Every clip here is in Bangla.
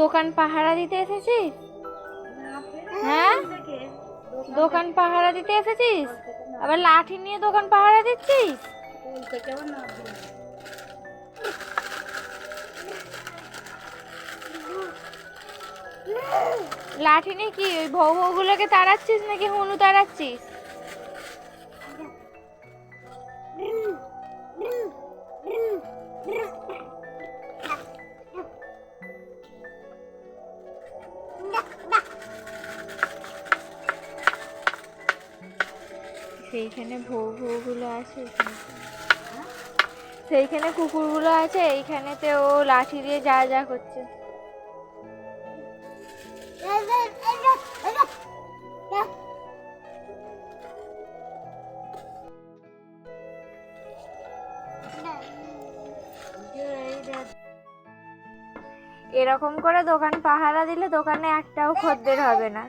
দোকান পাহারা দিতে এসেছিস? হ্যাঁ? দোকান পাহারা দিতে এসেছিস? আবার লাঠি নিয়ে দোকান পাহারা দিচ্ছিস? লাঠি নিয়ে কি, ওই ভৌ ভৌগুলোকে তাড়াচ্ছিস নাকি হনু তাড়াচ্ছিস? সেইখানে ভৌ ভৌগুলো আছে। সেইখানে কুকুরগুলো আছে এইখানেতে ও লাঠি দিয়ে যা যা করছে এরকম করে দোকান পাহারা দিলে দোকানে একটাও খদ্দের হবে না।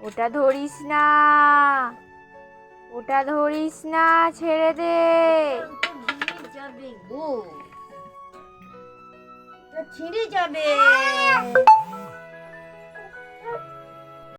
ওটা ধরিস না। ওটা ধরিস না ছেড়ে দে। ছিঁড়ে যাবে।